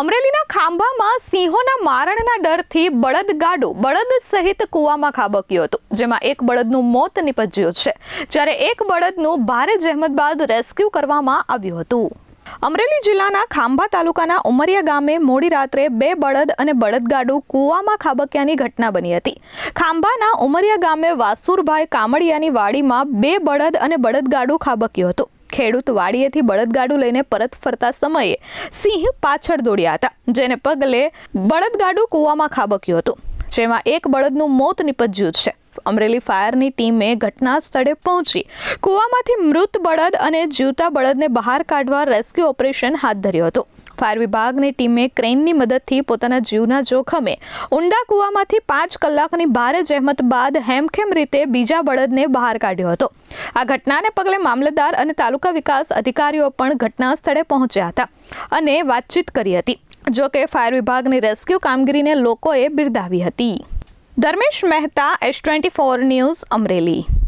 અમરેલીના ખાંભામાં સિંહોના મારણના ડરથી બળદગાડું બળદ સહિત કૂવામાં ખાબક્યું હતું, જેમાં એક બળદનું મોત નિપજ્યું છે. જ્યારે એક બળદનું ભારે જહેમત બાદ રેસ્ક્યુ કરવામાં આવ્યું હતું. અમરેલી જિલ્લાના ખાંભા તાલુકાના ઉમરિયા ગામે મોડી રાત્રે બે બળદ અને બળદગાડું કૂવામાં ખાબક્યાની ઘટના બની હતી. ખાંભાના ઉમરિયા ગામે વાસુરભાઈ કામડિયાની વાડીમાં બે બળદ અને બળદગાડું ખાબક્યું હતું. ખેડૂત વાડીએથી બળદગાડું લઈને પરત ફરતા સમયે સિંહ પાછળ દોડ્યા હતા, જેને પગલે બળદગાડું કૂવામાં ખાબક્યું હતું, જેમાં એક બળદનું મોત નિપજ્યું છે. અમરેલી ફાયરની ટીમે ઘટના સ્થળે પહોંચી, કૂવામાંથી મૃત બળદ અને જીવતા બળદને બહાર કાઢવા રેસ્ક્યુ ઓપરેશન હાથ ધર્યું હતું. ફાયર વિભાગની ટીમે ક્રેનની મદદથી પોતાના જીવના જોખમે ઊંડા કૂવામાંથી પાંચ કલાકની ભારે જહેમત બાદ હેમખેમ રીતે બીજા બળદને બહાર કાઢ્યો હતો. આ ઘટનાને પગલે મામલતદાર અને તાલુકા વિકાસ અધિકારીઓ પણ ઘટના સ્થળે પહોંચ્યા હતા અને વાતચીત કરી હતી, જો કે ફાયર વિભાગની રેસ્ક્યુ કામગીરીને લોકોએ બિરદાવી હતી. Dharmesh Mehta, S twenty four news, Amreli.